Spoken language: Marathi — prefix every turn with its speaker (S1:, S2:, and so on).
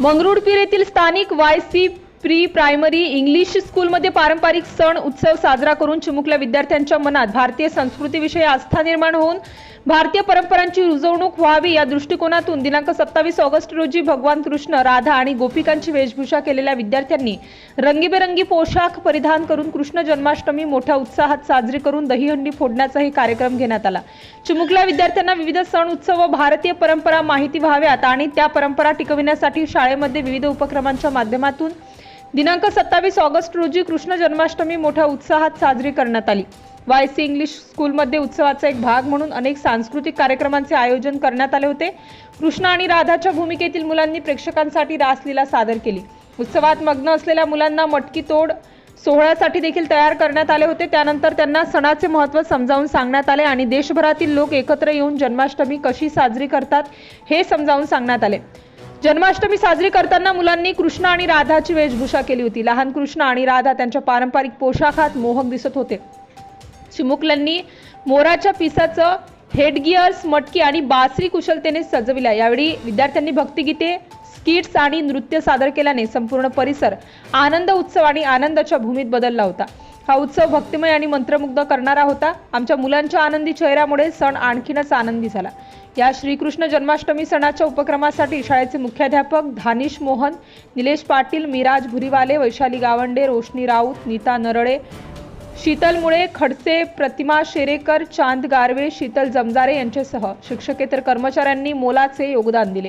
S1: मंगरुळपीर येथील स्थानिक Y C pre primary English स्कूलमध्ये पारंपरिक सण उत्सव साजरा करून चिमुकल्या विद्यार्थ्यांच्या मनात भारतीय संस्कृतीविषयी आस्था निर्माण होऊन भारतीय परंपरांची रुजवणूक व्हावी या दृष्टिकोनातून दिनांक सत्तावीस ऑगस्ट रोजी भगवान कृष्ण राधा आणि गोपिकांची वेशभूषा केलेल्या विद्यार्थ्यांनी रंगीबेरंगी पोशाख परिधान करून कृष्ण जन्माष्टमी मोठ्या उत्साहात साजरी करून दहीहंडी फोडण्याचाही कार्यक्रम घेण्यात आला. चिमुकल्या विद्यार्थ्यांना विविध सण उत्सव व भारतीय परंपरा माहिती व्हाव्यात आणि त्या परंपरा टिकविण्यासाठी शाळेमध्ये विविध उपक्रमांच्या माध्यमातून दिनांक सत्तावीस ऑगस्ट रोजी कृष्ण जन्माष्टमी मोठ्या उत्साहात साजरी करण्यात आली. वाय सी इंग्लिश स्कूलमध्ये उत्सवाचा एक भाग म्हणून अनेक सांस्कृतिक कार्यक्रमांचे आयोजन करण्यात आले होते. कृष्ण आणि राधाच्या भूमिकेतील मुलांनी प्रेक्षकांसाठी रासलीला सादर केली. उत्सवात मग्न असलेल्या मुलांना मटकी तोड सोहळ्यासाठी देखील तयार करण्यात आले होते. त्यानंतर त्यांना सणाचे महत्त्व समजावून सांगण्यात आले आणि देशभरातील लोक एकत्र येऊन जन्माष्टमी कशी साजरी करतात हे समजावून सांगण्यात आले. जन्माष्टमी साजरी करताना मुलांनी कृष्ण आणि राधाची वेशभूषा केली होती. लहान कृष्ण आणि राधा त्यांच्या पारंपरिक पोशाखात मोहक दिसत होते. चिमुकल्यांनी मोराच्या पिसाचं हेडगिअर्स मटकी आणि बासरी कुशलतेने सजविल्या. यावेळी विद्यार्थ्यांनी भक्तिगीते स्किट्स आणि नृत्य सादर केल्याने संपूर्ण परिसर आनंद उत्सव आणि आनंदाच्या भूमीत बदलला होता. हा उत्सव भक्तिमय आणि मंत्रमुग्ध करणारा होता. आमच्या मुलांच्या आनंदी चेहऱ्यामुळे सण आणखीनच आनंदी झाला. या श्रीकृष्ण जन्माष्टमी सणाच्या उपक्रमासाठी शाळेचे मुख्याध्यापक धानिश मोहन निलेश पाटील मिराज भुरीवाले वैशाली गावंडे रोशनी राऊत नीता नरळे शीतल मुळे खडसे प्रतिमा शेरेकर चांद गारवे शीतल जमजारे यांच्यासह शिक्षकेतर कर्मचाऱ्यांनी मोलाचे योगदान दिले.